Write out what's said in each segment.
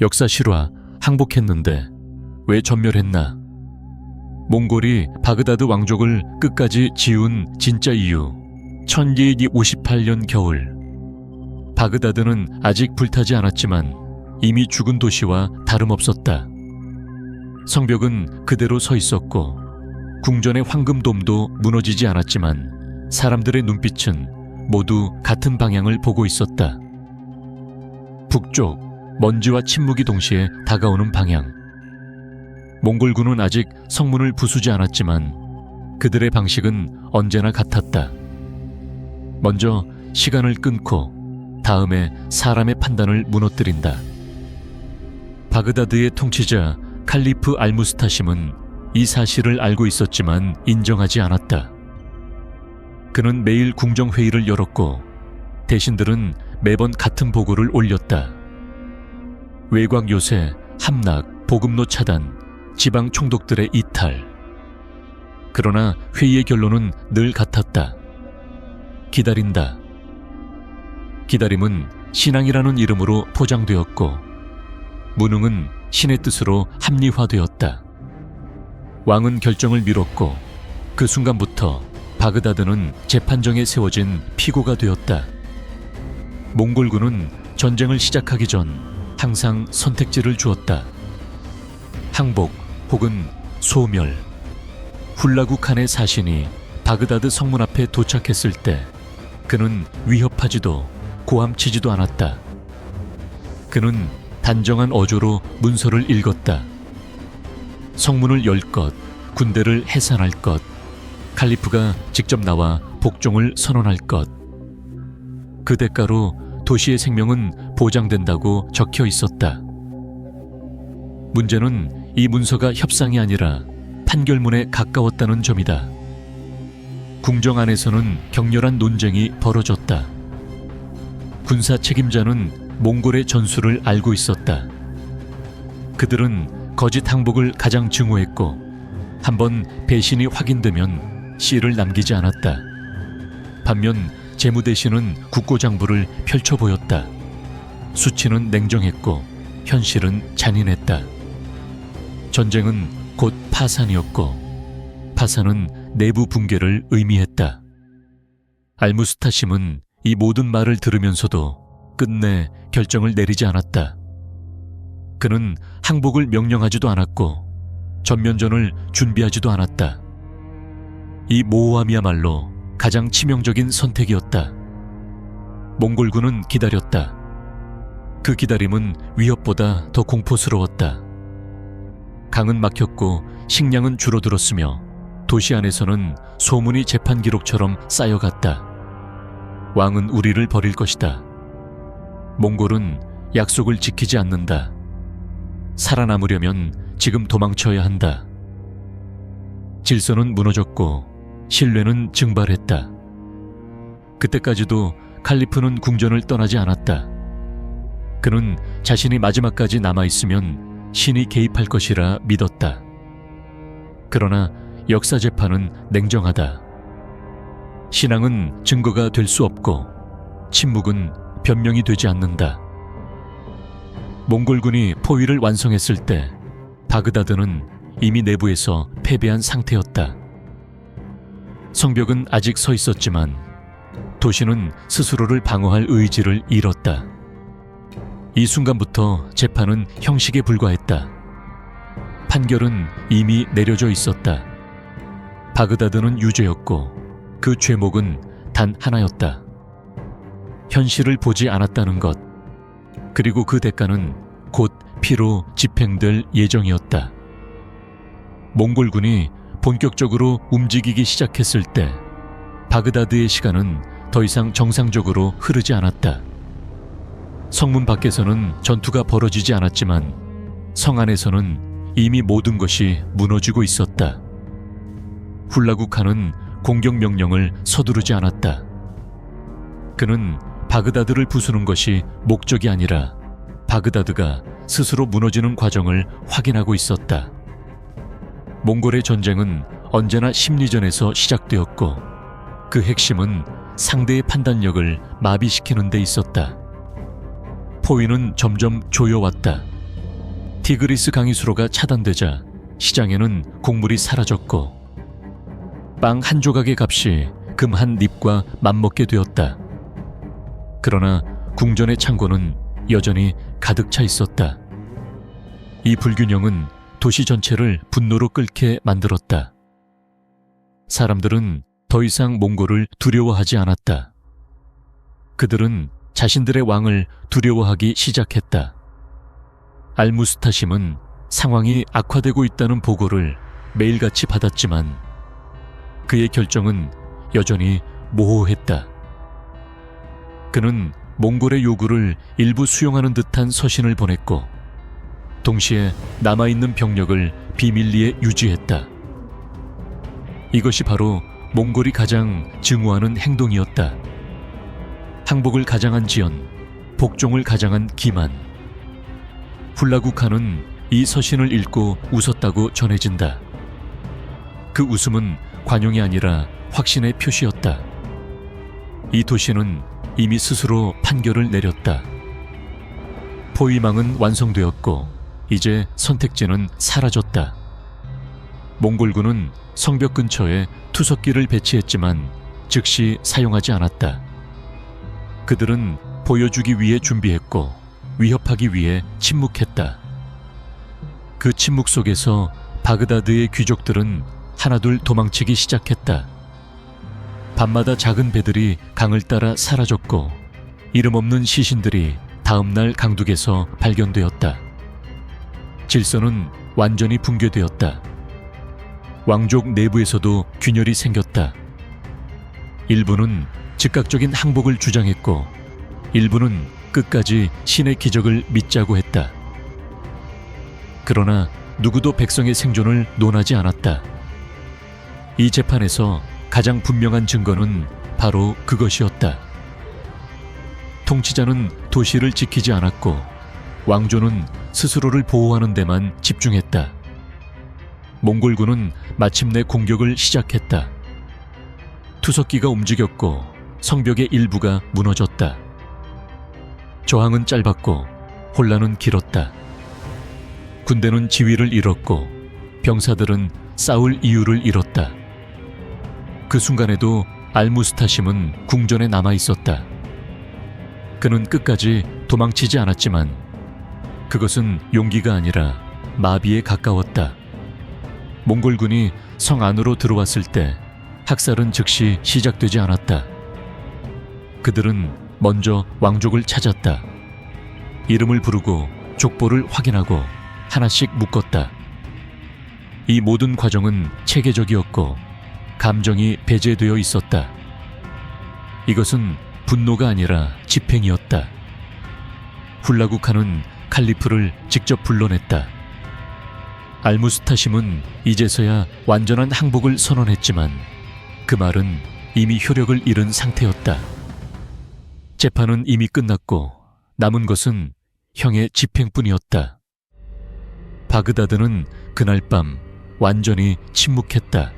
역사 실화 항복했는데 왜 전멸했나? 몽골이 바그다드 왕족을 끝까지 지운 진짜 이유. 1258년 겨울. 바그다드는 아직 불타지 않았지만 이미 죽은 도시와 다름없었다. 성벽은 그대로 서 있었고 궁전의 황금돔도 무너지지 않았지만 사람들의 눈빛은 모두 같은 방향을 보고 있었다. 북쪽 먼지와 침묵이 동시에 다가오는 방향. 몽골군은 아직 성문을 부수지 않았지만 그들의 방식은 언제나 같았다. 먼저 시간을 끊고 다음에 사람의 판단을 무너뜨린다. 바그다드의 통치자 칼리프 알무스타심은 이 사실을 알고 있었지만 인정하지 않았다. 그는 매일 궁정회의를 열었고 대신들은 매번 같은 보고를 올렸다. 외곽 요새, 함락, 보급로 차단, 지방 총독들의 이탈. 그러나 회의의 결론은 늘 같았다. 기다린다. 기다림은 신앙이라는 이름으로 포장되었고, 무능은 신의 뜻으로 합리화되었다. 왕은 결정을 미뤘고, 그 순간부터 바그다드는 재판정에 세워진 피고가 되었다. 몽골군은 전쟁을 시작하기 전 항상 선택지를 주었다. 항복 혹은 소멸. 훌라구 칸의 사신이 바그다드 성문 앞에 도착했을 때 그는 위협하지도 고함치지도 않았다. 그는 단정한 어조로 문서를 읽었다. 성문을 열 것, 군대를 해산할 것, 칼리프가 직접 나와 복종을 선언할 것. 그 대가로 도시의 생명은 보장된다고 적혀 있었다. 문제는 이 문서가 협상이 아니라 판결문에 가까웠다는 점이다. 궁정 안에서는 격렬한 논쟁이 벌어졌다. 군사 책임자는 몽골의 전술을 알고 있었다. 그들은 거짓 항복을 가장 증오했고 한번 배신이 확인되면 씨를 남기지 않았다. 반면 재무 대신은 국고장부를 펼쳐 보였다. 수치는 냉정했고 현실은 잔인했다. 전쟁은 곧 파산이었고 파산은 내부 붕괴를 의미했다. 알무스타심은 이 모든 말을 들으면서도 끝내 결정을 내리지 않았다. 그는 항복을 명령하지도 않았고 전면전을 준비하지도 않았다. 이 모호함이야말로 가장 치명적인 선택이었다. 몽골군은 기다렸다. 그 기다림은 위협보다 더 공포스러웠다. 강은 막혔고 식량은 줄어들었으며 도시 안에서는 소문이 재판 기록처럼 쌓여갔다. 왕은 우리를 버릴 것이다. 몽골은 약속을 지키지 않는다. 살아남으려면 지금 도망쳐야 한다. 질서는 무너졌고 신뢰는 증발했다. 그때까지도 칼리프는 궁전을 떠나지 않았다. 그는 자신이 마지막까지 남아있으면 신이 개입할 것이라 믿었다. 그러나 역사 재판은 냉정하다. 신앙은 증거가 될 수 없고 침묵은 변명이 되지 않는다. 몽골군이 포위를 완성했을 때 바그다드는 이미 내부에서 패배한 상태였다. 성벽은 아직 서 있었지만 도시는 스스로를 방어할 의지를 잃었다. 이 순간부터 재판은 형식에 불과했다. 판결은 이미 내려져 있었다. 바그다드는 유죄였고 그 죄목은 단 하나였다. 현실을 보지 않았다는 것. 그리고 그 대가는 곧 피로 집행될 예정이었다. 몽골군이 본격적으로 움직이기 시작했을 때 바그다드의 시간은 더 이상 정상적으로 흐르지 않았다. 성문 밖에서는 전투가 벌어지지 않았지만 성 안에서는 이미 모든 것이 무너지고 있었다. 칸은 공격 명령을 서두르지 않았다. 그는 바그다드를 부수는 것이 목적이 아니라 바그다드가 스스로 무너지는 과정을 확인하고 있었다. 몽골의 전쟁은 언제나 심리전에서 시작되었고 그 핵심은 상대의 판단력을 마비시키는 데 있었다. 포위는 점점 조여왔다. 티그리스 강이 수로가 차단되자 시장에는 곡물이 사라졌고 빵 한 조각의 값이 금 한 닙과 맞먹게 되었다. 그러나 궁전의 창고는 여전히 가득 차 있었다. 이 불균형은 도시 전체를 분노로 끓게 만들었다. 사람들은 더 이상 몽골을 두려워하지 않았다. 그들은 자신들의 왕을 두려워하기 시작했다. 알무스타심은 상황이 악화되고 있다는 보고를 매일같이 받았지만 그의 결정은 여전히 모호했다. 그는 몽골의 요구를 일부 수용하는 듯한 서신을 보냈고 동시에 남아있는 병력을 비밀리에 유지했다. 이것이 바로 몽골이 가장 증오하는 행동이었다. 항복을 가장한 지연, 복종을 가장한 기만. 훌라국한은 이 서신을 읽고 웃었다고 전해진다. 그 웃음은 관용이 아니라 확신의 표시였다. 이 도시는 이미 스스로 판결을 내렸다. 포위망은 완성되었고 이제 선택지는 사라졌다. 몽골군은 성벽 근처에 투석기를 배치했지만 즉시 사용하지 않았다. 그들은 보여주기 위해 준비했고 위협하기 위해 침묵했다. 그 침묵 속에서 바그다드의 귀족들은 하나둘 도망치기 시작했다. 밤마다 작은 배들이 강을 따라 사라졌고 이름 없는 시신들이 다음날 강둑에서 발견되었다. 질서는 완전히 붕괴되었다. 왕족 내부에서도 균열이 생겼다. 일부는 즉각적인 항복을 주장했고 일부는 끝까지 신의 기적을 믿자고 했다. 그러나 누구도 백성의 생존을 논하지 않았다. 이 재판에서 가장 분명한 증거는 바로 그것이었다. 통치자는 도시를 지키지 않았고 왕조는 스스로를 보호하는 데만 집중했다. 몽골군은 마침내 공격을 시작했다. 투석기가 움직였고 성벽의 일부가 무너졌다. 저항은 짧았고 혼란은 길었다. 군대는 지위를 잃었고 병사들은 싸울 이유를 잃었다. 그 순간에도 알무스타심은 궁전에 남아 있었다. 그는 끝까지 도망치지 않았지만 그것은 용기가 아니라 마비에 가까웠다. 몽골군이 성 안으로 들어왔을 때 학살은 즉시 시작되지 않았다. 그들은 먼저 왕족을 찾았다. 이름을 부르고 족보를 확인하고 하나씩 묶었다. 이 모든 과정은 체계적이었고 감정이 배제되어 있었다. 이것은 분노가 아니라 집행이었다. 훌라국하는 칼리프를 직접 불러냈다. 알무스타심은 이제서야 완전한 항복을 선언했지만 그 말은 이미 효력을 잃은 상태였다. 재판은 이미 끝났고 남은 것은 형의 집행뿐이었다. 바그다드는 그날 밤 완전히 침묵했다.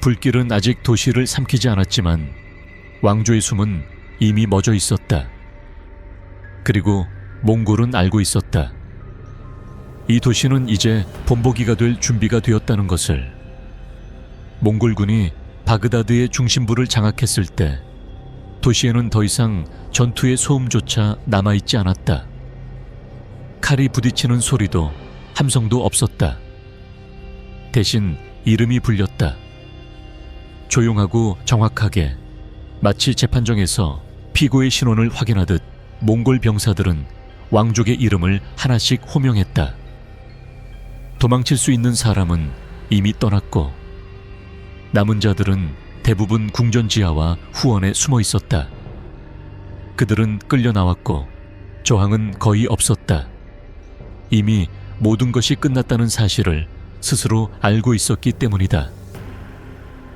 불길은 아직 도시를 삼키지 않았지만 왕조의 숨은 이미 멎어 있었다. 그리고 몽골은 알고 있었다. 이 도시는 이제 본보기가 될 준비가 되었다는 것을. 몽골군이 바그다드의 중심부를 장악했을 때 도시에는 더 이상 전투의 소음조차 남아있지 않았다. 칼이 부딪히는 소리도 함성도 없었다. 대신 이름이 불렸다. 조용하고 정확하게 마치 재판정에서 피고의 신원을 확인하듯 몽골 병사들은 왕족의 이름을 하나씩 호명했다. 도망칠 수 있는 사람은 이미 떠났고 남은 자들은 대부분 궁전 지하와 후원에 숨어 있었다. 그들은 끌려 나왔고 저항은 거의 없었다. 이미 모든 것이 끝났다는 사실을 스스로 알고 있었기 때문이다.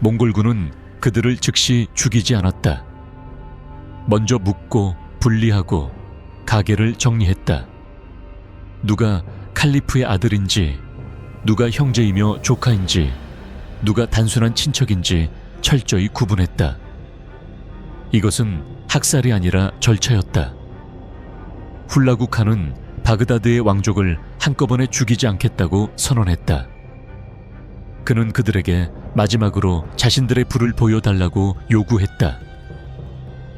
몽골군은 그들을 즉시 죽이지 않았다. 먼저 묻고 분리하고 가게를 정리했다. 누가 칼리프의 아들인지, 누가 형제이며 조카인지, 누가 단순한 친척인지 철저히 구분했다. 이것은 학살이 아니라 절차였다. 훌라국한은 바그다드의 왕족을 한꺼번에 죽이지 않겠다고 선언했다. 그는 그들에게 마지막으로 자신들의 불을 보여달라고 요구했다.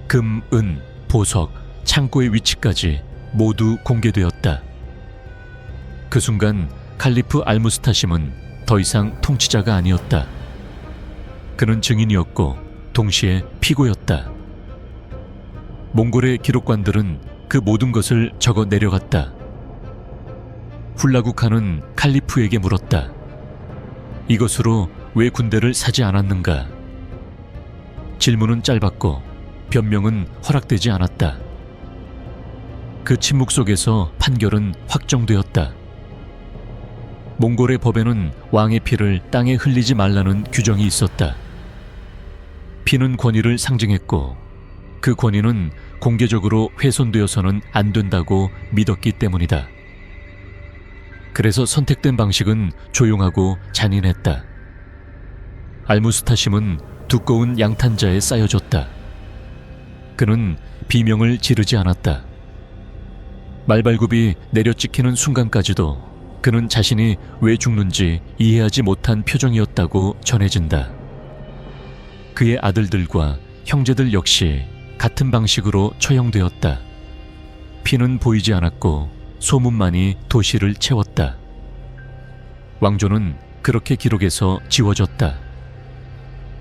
금, 은, 보석, 창고의 위치까지 모두 공개되었다. 그 순간 칼리프 알무스타심은 더 이상 통치자가 아니었다. 그는 증인이었고 동시에 피고였다. 몽골의 기록관들은 그 모든 것을 적어 내려갔다. 훌라국한은 칼리프에게 물었다. 이것으로 왜 군대를 사지 않았는가? 질문은 짧았고 변명은 허락되지 않았다. 그 침묵 속에서 판결은 확정되었다. 몽골의 법에는 왕의 피를 땅에 흘리지 말라는 규정이 있었다. 피는 권위를 상징했고 그 권위는 공개적으로 훼손되어서는 안 된다고 믿었기 때문이다. 그래서 선택된 방식은 조용하고 잔인했다. 알무스타심은 두꺼운 양탄자에 쌓여졌다. 그는 비명을 지르지 않았다. 말발굽이 내려찍히는 순간까지도 그는 자신이 왜 죽는지 이해하지 못한 표정이었다고 전해진다. 그의 아들들과 형제들 역시 같은 방식으로 처형되었다. 피는 보이지 않았고 소문만이 도시를 채웠다. 왕조는 그렇게 기록에서 지워졌다.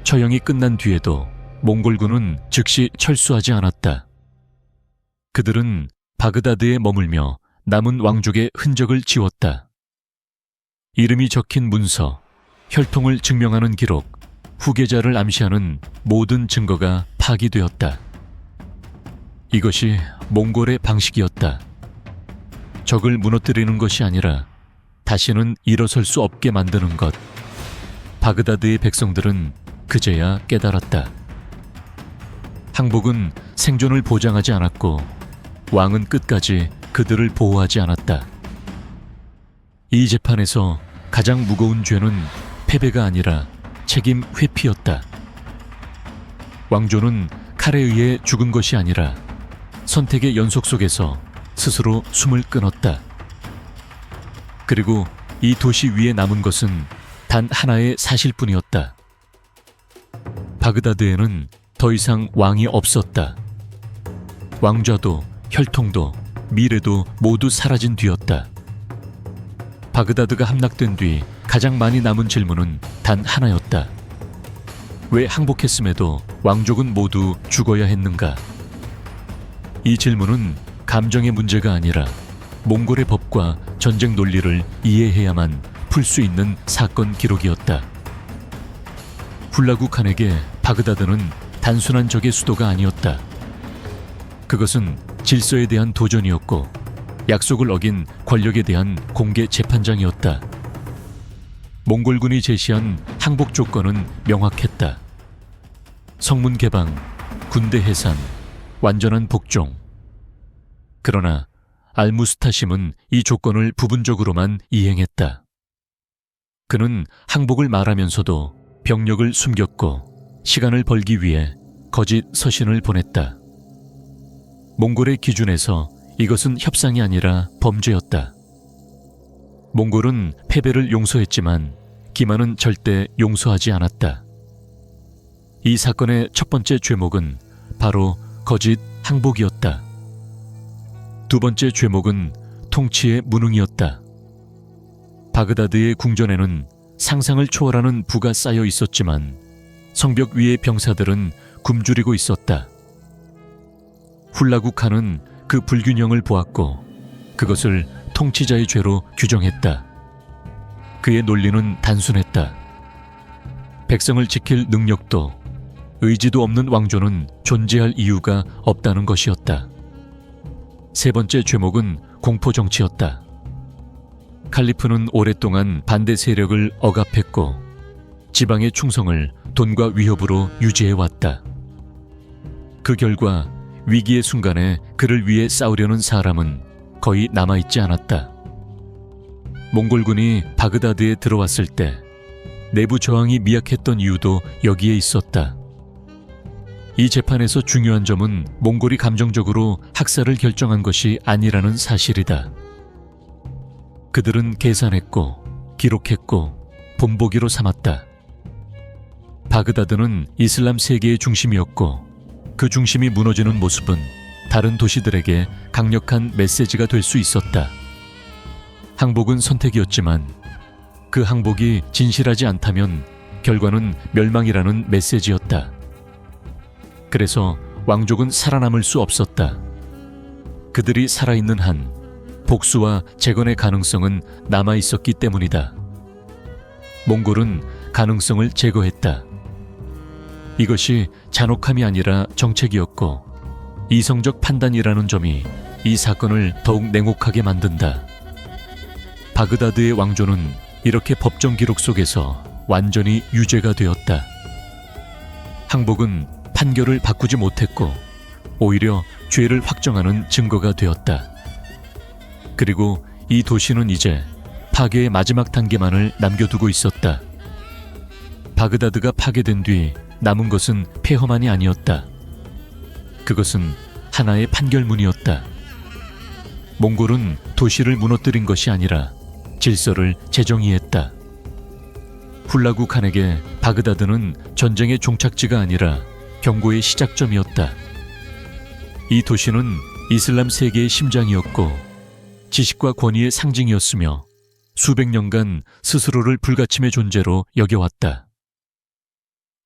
처형이 끝난 뒤에도 몽골군은 즉시 철수하지 않았다. 그들은 바그다드에 머물며 남은 왕족의 흔적을 지웠다. 이름이 적힌 문서, 혈통을 증명하는 기록, 후계자를 암시하는 모든 증거가 파기되었다. 이것이 몽골의 방식이었다. 적을 무너뜨리는 것이 아니라 다시는 일어설 수 없게 만드는 것. 바그다드의 백성들은 그제야 깨달았다. 항복은 생존을 보장하지 않았고 왕은 끝까지 그들을 보호하지 않았다. 이 재판에서 가장 무거운 죄는 패배가 아니라 책임 회피였다. 왕조는 칼에 의해 죽은 것이 아니라 선택의 연속 속에서 스스로 숨을 끊었다. 그리고 이 도시 위에 남은 것은 단 하나의 사실뿐이었다. 바그다드에는 더 이상 왕이 없었다. 왕좌도 혈통도 미래도 모두 사라진 뒤였다. 바그다드가 함락된 뒤 가장 많이 남은 질문은 단 하나였다. 왜 항복했음에도 왕족은 모두 죽어야 했는가? 이 질문은 감정의 문제가 아니라 몽골의 법과 전쟁 논리를 이해해야만 풀 수 있는 사건 기록이었다. 훌라구 칸에게 바그다드는 단순한 적의 수도가 아니었다. 그것은 질서에 대한 도전이었고 약속을 어긴 권력에 대한 공개 재판장이었다. 몽골군이 제시한 항복 조건은 명확했다. 성문 개방, 군대 해산, 완전한 복종. 그러나 알무스타심은 이 조건을 부분적으로만 이행했다. 그는 항복을 말하면서도 병력을 숨겼고 시간을 벌기 위해 거짓 서신을 보냈다. 몽골의 기준에서 이것은 협상이 아니라 범죄였다. 몽골은 패배를 용서했지만 기만은 절대 용서하지 않았다. 이 사건의 첫 번째 죄목은 바로 거짓 항복이었다. 두 번째 죄목은 통치의 무능이었다. 바그다드의 궁전에는 상상을 초월하는 부가 쌓여 있었지만 성벽 위의 병사들은 굶주리고 있었다. 칸은 그 불균형을 보았고 그것을 통치자의 죄로 규정했다. 그의 논리는 단순했다. 백성을 지킬 능력도 의지도 없는 왕조는 존재할 이유가 없다는 것이었다. 세 번째 죄목은 공포 정치였다. 칼리프는 오랫동안 반대 세력을 억압했고 지방의 충성을 돈과 위협으로 유지해 왔다. 그 결과 위기의 순간에 그를 위해 싸우려는 사람은 거의 남아있지 않았다. 몽골군이 바그다드에 들어왔을 때 내부 저항이 미약했던 이유도 여기에 있었다. 이 재판에서 중요한 점은 몽골이 감정적으로 학살을 결정한 것이 아니라는 사실이다. 그들은 계산했고 기록했고 본보기로 삼았다. 바그다드는 이슬람 세계의 중심이었고 그 중심이 무너지는 모습은 다른 도시들에게 강력한 메시지가 될 수 있었다. 항복은 선택이었지만 그 항복이 진실하지 않다면 결과는 멸망이라는 메시지였다. 그래서 왕족은 살아남을 수 없었다. 그들이 살아있는 한 복수와 재건의 가능성은 남아 있었기 때문이다. 몽골은 가능성을 제거했다. 이것이 잔혹함이 아니라 정책이었고 이성적 판단이라는 점이 이 사건을 더욱 냉혹하게 만든다. 바그다드의 왕조는 이렇게 법정 기록 속에서 완전히 유죄가 되었다. 항복은 판결을 바꾸지 못했고 오히려 죄를 확정하는 증거가 되었다. 그리고 이 도시는 이제 파괴의 마지막 단계만을 남겨두고 있었다. 바그다드가 파괴된 뒤 남은 것은 폐허만이 아니었다. 그것은 하나의 판결문이었다. 몽골은 도시를 무너뜨린 것이 아니라 질서를 재정의했다. 훌라구 칸에게 바그다드는 전쟁의 종착지가 아니라 경고의 시작점이었다. 이 도시는 이슬람 세계의 심장이었고 지식과 권위의 상징이었으며 수백 년간 스스로를 불가침의 존재로 여겨왔다.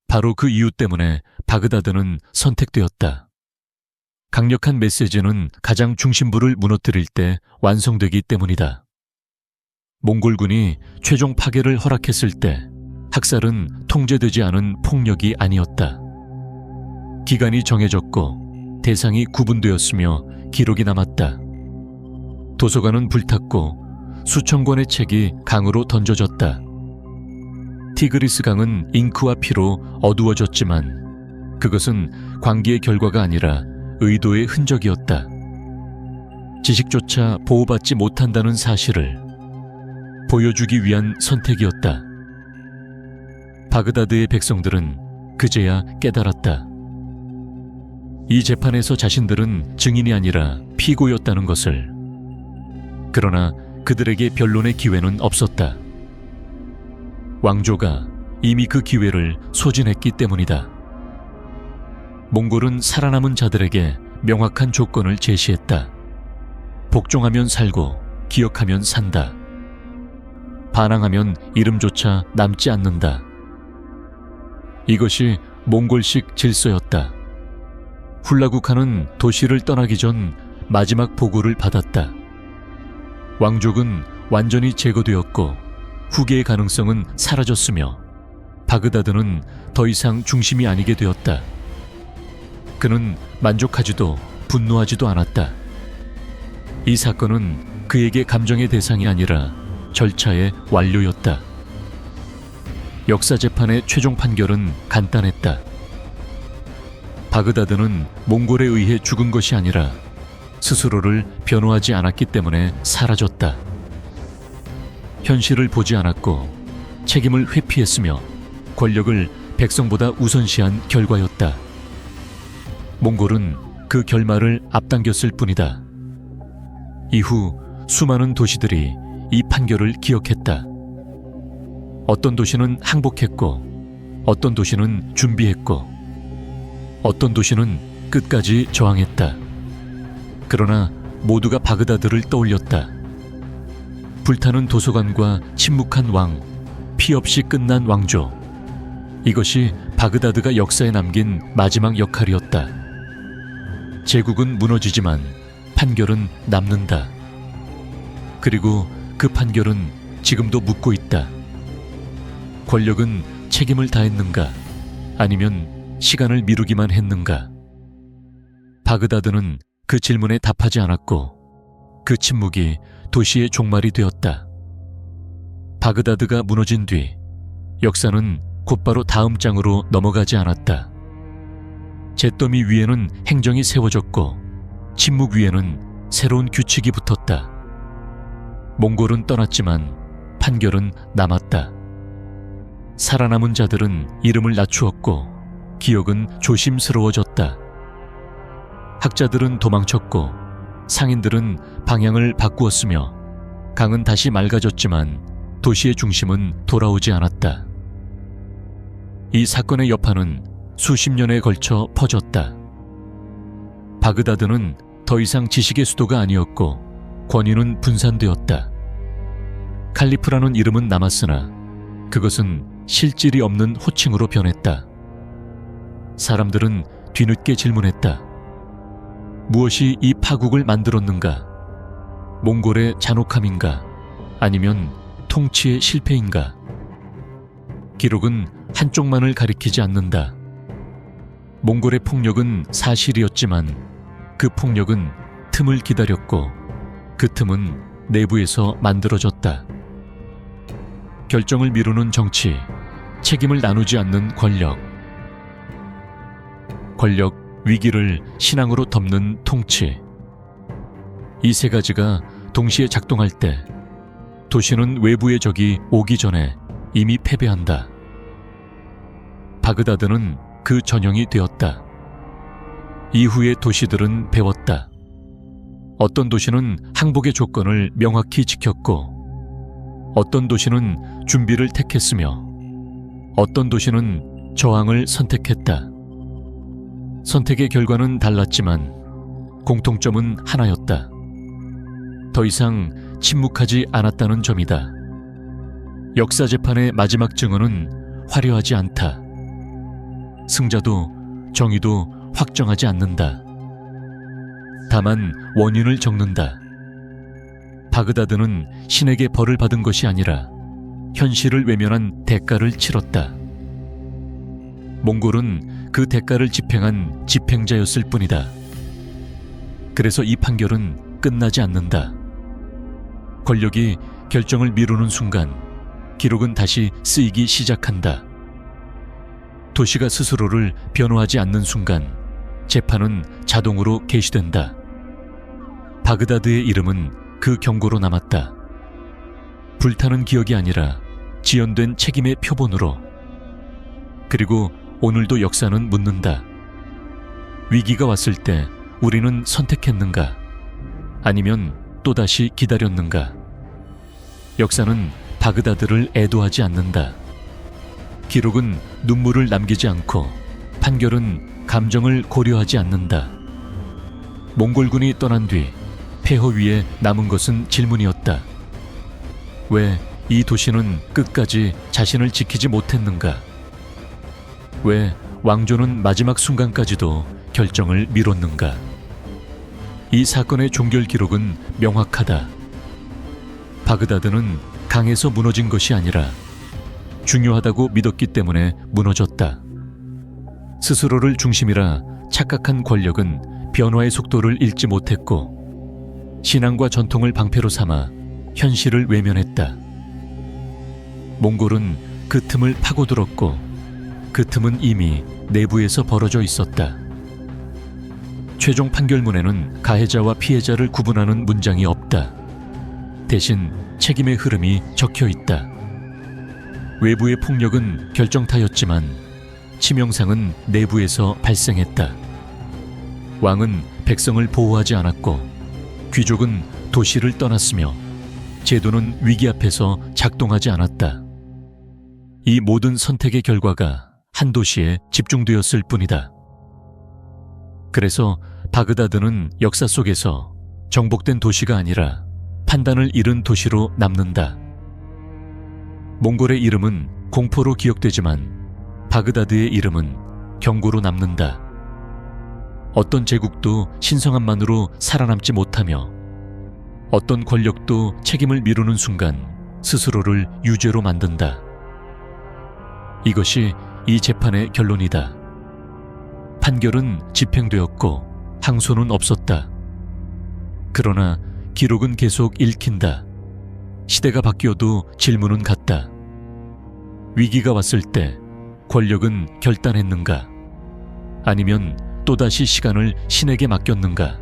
바로 그 이유 때문에 바그다드는 선택되었다. 강력한 메시지는 가장 중심부를 무너뜨릴 때 완성되기 때문이다. 몽골군이 최종 파괴를 허락했을 때 학살은 통제되지 않은 폭력이 아니었다. 기간이 정해졌고 대상이 구분되었으며 기록이 남았다. 도서관은 불탔고 수천 권의 책이 강으로 던져졌다. 티그리스 강은 잉크와 피로 어두워졌지만 그것은 광기의 결과가 아니라 의도의 흔적이었다. 지식조차 보호받지 못한다는 사실을 보여주기 위한 선택이었다. 바그다드의 백성들은 그제야 깨달았다. 이 재판에서 자신들은 증인이 아니라 피고였다는 것을. 그러나 그들에게 변론의 기회는 없었다. 왕조가 이미 그 기회를 소진했기 때문이다. 몽골은 살아남은 자들에게 명확한 조건을 제시했다. 복종하면 살고 기억하면 산다. 반항하면 이름조차 남지 않는다. 이것이 몽골식 질서였다. 훌라국하는 도시를 떠나기 전 마지막 보고를 받았다. 왕족은 완전히 제거되었고 후계의 가능성은 사라졌으며 바그다드는 더 이상 중심이 아니게 되었다. 그는 만족하지도 분노하지도 않았다. 이 사건은 그에게 감정의 대상이 아니라 절차의 완료였다. 역사 재판의 최종 판결은 간단했다. 바그다드는 몽골에 의해 죽은 것이 아니라 스스로를 변호하지 않았기 때문에 사라졌다. 현실을 보지 않았고 책임을 회피했으며 권력을 백성보다 우선시한 결과였다. 몽골은 그 결말을 앞당겼을 뿐이다. 이후 수많은 도시들이 이 판결을 기억했다. 어떤 도시는 항복했고, 어떤 도시는 준비했고, 어떤 도시는 끝까지 저항했다. 그러나 모두가 바그다드를 떠올렸다. 불타는 도서관과 침묵한 왕, 피 없이 끝난 왕조. 이것이 바그다드가 역사에 남긴 마지막 역할이었다. 제국은 무너지지만 판결은 남는다. 그리고 그 판결은 지금도 묻고 있다. 권력은 책임을 다했는가? 아니면 시간을 미루기만 했는가? 바그다드는 그 질문에 답하지 않았고 그 침묵이 도시의 종말이 되었다. 바그다드가 무너진 뒤 역사는 곧바로 다음 장으로 넘어가지 않았다. 잿더미 위에는 행정이 세워졌고 침묵 위에는 새로운 규칙이 붙었다. 몽골은 떠났지만 판결은 남았다. 살아남은 자들은 이름을 낮추었고 기억은 조심스러워졌다. 학자들은 도망쳤고 상인들은 방향을 바꾸었으며 강은 다시 맑아졌지만 도시의 중심은 돌아오지 않았다. 이 사건의 여파는 수십 년에 걸쳐 퍼졌다. 바그다드는 더 이상 지식의 수도가 아니었고 권위는 분산되었다. 칼리프라는 이름은 남았으나 그것은 실질이 없는 호칭으로 변했다. 사람들은 뒤늦게 질문했다. 무엇이 이 파국을 만들었는가? 몽골의 잔혹함인가? 아니면 통치의 실패인가? 기록은 한쪽만을 가리키지 않는다. 몽골의 폭력은 사실이었지만 그 폭력은 틈을 기다렸고 그 틈은 내부에서 만들어졌다. 결정을 미루는 정치, 책임을 나누지 않는 권력, 권력, 위기를 신앙으로 덮는 통치. 이 세 가지가 동시에 작동할 때 도시는 외부의 적이 오기 전에 이미 패배한다. 바그다드는 그 전형이 되었다. 이후의 도시들은 배웠다. 어떤 도시는 항복의 조건을 명확히 지켰고, 어떤 도시는 준비를 택했으며, 어떤 도시는 저항을 선택했다. 선택의 결과는 달랐지만 공통점은 하나였다. 더 이상 침묵하지 않았다는 점이다. 역사 재판의 마지막 증언은 화려하지 않다. 승자도 정의도 확정하지 않는다. 다만 원인을 적는다. 바그다드는 신에게 벌을 받은 것이 아니라 현실을 외면한 대가를 치렀다. 몽골은 그 대가를 집행한 집행자였을 뿐이다. 그래서 이 판결은 끝나지 않는다. 권력이 결정을 미루는 순간 기록은 다시 쓰이기 시작한다. 도시가 스스로를 변호하지 않는 순간 재판은 자동으로 개시된다. 바그다드의 이름은 그 경고로 남았다. 불타는 기억이 아니라 지연된 책임의 표본으로. 그리고 오늘도 역사는 묻는다. 위기가 왔을 때 우리는 선택했는가? 아니면 또다시 기다렸는가? 역사는 바그다드를 애도하지 않는다. 기록은 눈물을 남기지 않고 판결은 감정을 고려하지 않는다. 몽골군이 떠난 뒤 폐허 위에 남은 것은 질문이었다. 왜 이 도시는 끝까지 자신을 지키지 못했는가? 왜 왕조는 마지막 순간까지도 결정을 미뤘는가? 이 사건의 종결 기록은 명확하다. 바그다드는 강에서 무너진 것이 아니라 중요하다고 믿었기 때문에 무너졌다. 스스로를 중심이라 착각한 권력은 변화의 속도를 잃지 못했고 신앙과 전통을 방패로 삼아 현실을 외면했다. 몽골은 그 틈을 파고들었고 그 틈은 이미 내부에서 벌어져 있었다. 최종 판결문에는 가해자와 피해자를 구분하는 문장이 없다. 대신 책임의 흐름이 적혀 있다. 외부의 폭력은 결정타였지만 치명상은 내부에서 발생했다. 왕은 백성을 보호하지 않았고 귀족은 도시를 떠났으며 제도는 위기 앞에서 작동하지 않았다. 이 모든 선택의 결과가 한 도시에 집중되었을 뿐이다. 그래서 바그다드는 역사 속에서 정복된 도시가 아니라 판단을 잃은 도시로 남는다. 몽골의 이름은 공포로 기억되지만 바그다드의 이름은 경고로 남는다. 어떤 제국도 신성함만으로 살아남지 못하며 어떤 권력도 책임을 미루는 순간 스스로를 유죄로 만든다. 이것이 이 재판의 결론이다. 판결은 집행되었고 항소는 없었다. 그러나 기록은 계속 읽힌다. 시대가 바뀌어도 질문은 같다. 위기가 왔을 때 권력은 결단했는가? 아니면 또다시 시간을 신에게 맡겼는가?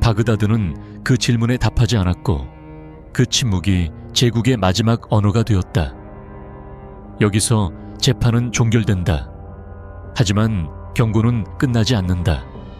바그다드는 그 질문에 답하지 않았고 그 침묵이 제국의 마지막 언어가 되었다. 여기서 재판은 종결된다. 하지만 경고는 끝나지 않는다.